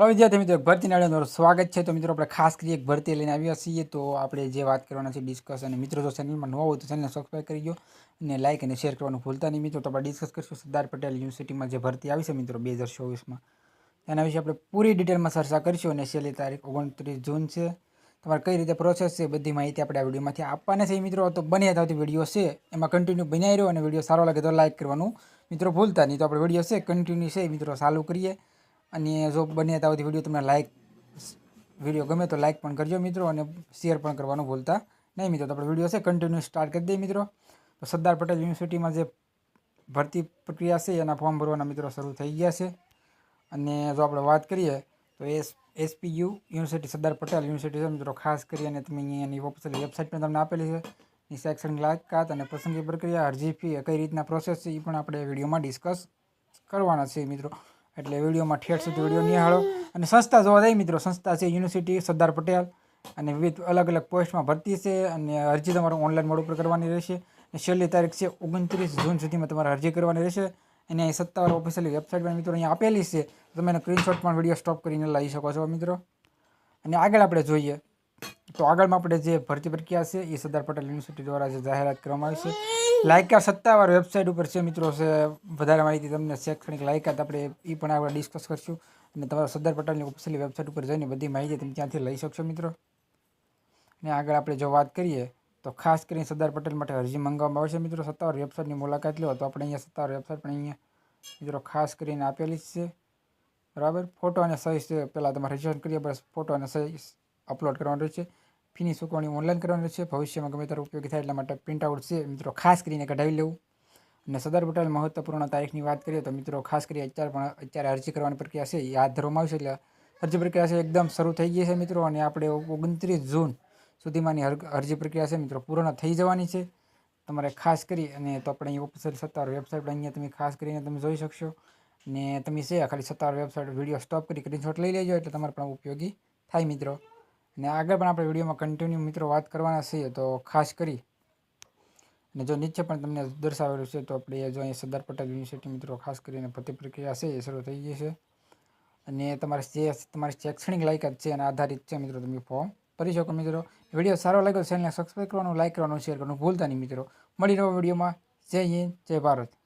હવે વિદ્યાર્થી મિત્રો ભરતી નાળે સ્વાગત છે. તો મિત્રો, આપણે ખાસ કરી એક ભરતી લઈને આવ્યા છીએ. તો આપણે જે વાત કરવાના છે ડિસ્કસ અને મિત્રો, જો ચેનલમાં નવો હોય તો ચેનલને સબસ્ક્રાઈબ કરી દો અને લાઇક અને શેર કરવાનું ભૂલતા નહીં. મિત્રો, તો આપણે ડિસ્કસ કરીશું સરદાર પટેલ યુનિવર્સિટીમાં જે ભરતી આવી છે મિત્રો, બે હજાર ચોવીસમાં તેના વિશે આપણે પૂરી ડિટેલમાં ચર્ચા કરીશું અને છેલ્લી તારીખ ઓગણત્રીસ જૂન છે. તમારે કઈ રીતે પ્રોસેસ છે, બધી માહિતી આપણે આ વિડીયોમાંથી આપવાના છે. મિત્રો, તો બન્યા આવતી વીડિયો છે, એમાં કન્ટિન્યુ બનાવી રહ્યો અને વીડિયો સારો લાગે તો લાઇક કરવાનું. મિત્રો, ભૂલતા નહીં. તો આપણે વીડિયો છે કન્ટિન્યુ છે. મિત્રો, ચાલુ કરીએ. અને જો બને ત્યાં સુધી વીડિયો તમને લાઇક વીડિયો ગમે તો લાઇક પણ કરજો મિત્રો અને શેર પણ કરવાનું ભૂલતા નહીં મિત્રો. તો આપણે વીડિયો છે કન્ટિન્યુ સ્ટાર્ટ કરી દઈએ મિત્રો. તો સરદાર પટેલ યુનિવર્સિટીમાં જે ભરતી પ્રક્રિયા છે, એના ફોર્મ ભરવાના મિત્રો શરૂ થઈ ગયા છે. અને જો આપણે વાત કરીએ, તો S, SPU university, Sardar Patel university છે મિત્રો. ખાસ કરી અને તમે અહીંયાની ઓફિશિયલ વેબસાઇટ પણ તમને આપેલી છે. ની શૈક્ષણિક લાયકાત અને પસંદગી પ્રક્રિયા, અરજી ફી કઈ રીતના પ્રોસેસ છે એ પણ આપણે વિડીયોમાં ડિસ્કસ કરવાના છે મિત્રો. એટલે વિડીયોમાં ઠેઠ સુધી વીડિયો નિહાળો. અને સંસ્થા જોવા જાય મિત્રો, સંસ્થા છે યુનિવર્સિટી, સરદાર પટેલ. અને વિવિધ અલગ અલગ પોસ્ટમાં ભરતી છે અને અરજી તમારે ઓનલાઈન મોડ ઉપર કરવાની રહેશે. અને છેલ્લી તારીખ છે ઓગણત્રીસ જૂન સુધીમાં તમારે અરજી કરવાની રહેશે. અને અહીં સત્તાવાર ઓફિશિયલી વેબસાઇટ પણ મિત્રો અહીંયા આપેલી છે. તમે એનો સ્ક્રીનશોટ પણ વીડિયો સ્ટોપ કરીને લઈ શકો છો મિત્રો. અને આગળ આપણે જોઈએ તો આગળમાં આપણે જે ભરતી પ્રક્રિયા છે, એ સરદાર પટેલ યુનિવર્સિટી દ્વારા જે જાહેરાત કરવામાં આવી છે. લાયકા સત્તાવાર વેબસાઇટ ઉપર છે મિત્રો છે વધારે માહિતી તમને શૈક્ષણિક લાયકાત આપણે એ પણ આપણે ડિસ્કસ કરીશું. અને તમારા સરદાર પટેલની ઓફિશિયલી વેબસાઇટ ઉપર જઈને બધી માહિતી તમે ત્યાંથી લઈ શકશો મિત્રો. અને આગળ આપણે જો વાત કરીએ, તો ખાસ કરીને સરદાર પટેલ માટે અરજી મંગાવવામાં આવશે મિત્રો. સત્તાવાર વેબસાઇટની મુલાકાત લો, તો આપણે અહીંયા સત્તાવાર વેબસાઇટ પણ અહીંયા મિત્રો ખાસ કરીને આપેલી છે. બરાબર? ફોટો અને સહી છે પહેલાં તમારે રજીસ્ટ્રેશન કરીએ, બસ ફોટો અને સહી અપલોડ કરવાનું રહેશે. ફીની ચૂકવણી ઓનલાઈન કરવાની રહેશે. ભવિષ્યમાં ગમે ત્યારે ઉપયોગી થાય એટલા માટે પ્રિન્ટ આઉટ છે. મિત્રો, ખાસ કરીને કઢાવી લેવું. અને સરદાર પટેલ મહત્વપૂર્ણ તારીખની વાત કરીએ તો મિત્રો, ખાસ કરી અત્યારે પણ અત્યારે અરજી કરવાની પ્રક્રિયા છે. એ હાથ ધરવામાં આવશે એટલે અરજી પ્રક્રિયા છે એકદમ શરૂ થઈ ગઈ છે મિત્રો. અને આપણે ઓગણત્રીસ જૂન સુધીમાંની અરજી પ્રક્રિયા છે મિત્રો. પૂર્ણ થઈ જવાની છે. તમારે ખાસ કરી, અને તો આપણે અહીં ઓફિસિયલ સત્તાવાર વેબસાઇટ અહીંયા તમે ખાસ કરીને તમે જોઈ શકશો. અને તમે છે, ખાલી સત્તાવાર વેબસાઇટ વીડિયો સ્ટોપ કરી સ્ક્રીનશોટ લઈ લેજો એટલે તમારે પણ ઉપયોગી થાય મિત્રો. અને આગળ પણ આપણે વિડીયોમાં કન્ટિન્યુ મિત્રો વાત કરવાના છીએ, તો ખાસ કરી. અને જો નીચે પણ તમને દર્શાવેલું છે, તો આપણે જો અહીંયા સરદાર પટેલ યુનિવર્સિટી મિત્રો ખાસ કરીને ભરતી પ્રક્રિયા છે, એ શરૂ થઈ ગઈ છે. અને તમારે જે તમારી શૈક્ષણિક લાયકાત છે, એના આધારિત છે મિત્રો તમે ફોર્મ ભરી શકો મિત્રો. વીડિયો સારો લાગ્યો ચેનલને સબસ્ક્રાઈબ કરવાનું લાઈક કરવાનું શેર કરવાનું ભૂલતા નહીં મિત્રો. મળી રહ્યો વિડીયોમાં. જય હિન્દ, જય ભારત.